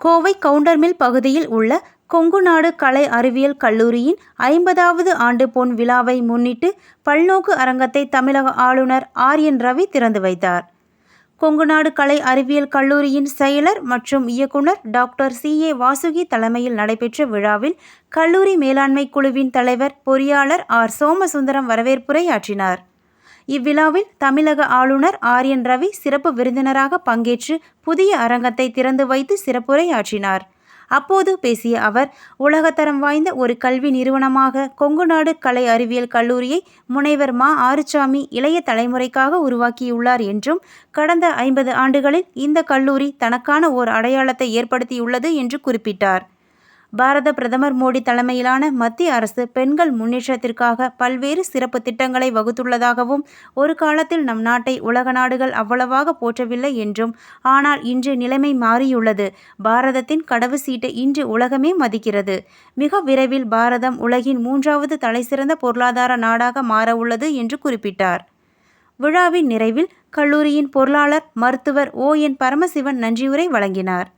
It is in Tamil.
கோவை கவுண்டர்மில் பகுதியில் உள்ள கொங்குநாடு கலை அறிவியல் கல்லூரியின் ஐம்பதாவது ஆண்டு பொன் விழாவை முன்னிட்டு பல்நோக்கு அரங்கத்தை தமிழக ஆளுநர் ஆர் என் ரவி திறந்து வைத்தார். கொங்குநாடு கலை அறிவியல் கல்லூரியின் செயலர் மற்றும் இயக்குனர் டாக்டர் சி. ஏ. வாசுகி தலைமையில் நடைபெற்ற விழாவில் கல்லூரி மேலாண்மை குழுவின் தலைவர் பொறியாளர் ஆர். சோமசுந்தரம் வரவேற்புரை ஆற்றினார் இவ்விழாவில் தமிழக ஆளுநர் ஆர் என் ரவி சிறப்பு விருந்தினராக பங்கேற்று புதிய அரங்கத்தை திறந்து வைத்து சிறப்புரையாற்றினார். அப்போது பேசிய அவர் உலகத்தரம் வாய்ந்த ஒரு கல்வி நிறுவனமாக கொங்குநாடு கலை அறிவியல் கல்லூரியை முனைவர் மா. ஆறுசாமி இளைய தலைமுறைக்காக உருவாக்கியுள்ளார் என்றும் கடந்த ஐம்பது ஆண்டுகளில் இந்த கல்லூரி தனக்கான ஓர் அடையாளத்தை ஏற்படுத்தியுள்ளது என்று குறிப்பிட்டார். பாரத பிரதமர் மோடி தலைமையிலான மத்திய அரசு பெண்கள் முன்னேற்றத்திற்காக பல்வேறு சிறப்பு திட்டங்களை வகுத்துள்ளதாகவும் ஒரு காலத்தில் நம் நாட்டை உலக நாடுகள் அவ்வளவாக போற்றவில்லை என்றும் ஆனால் இன்று நிலைமை மாறியுள்ளது. பாரதத்தின் கடவு சீட்டை இன்று உலகமே மதிக்கிறது. மிக விரைவில் பாரதம் உலகின் மூன்றாவது தலைசிறந்த பொருளாதார நாடாக மாறவுள்ளது என்று குறிப்பிட்டார். விழாவின் நிறைவில் கல்லூரியின் பொருளாளர் மருத்துவர் ஓ என் பரமசிவன் நன்றியுரை வழங்கினார்.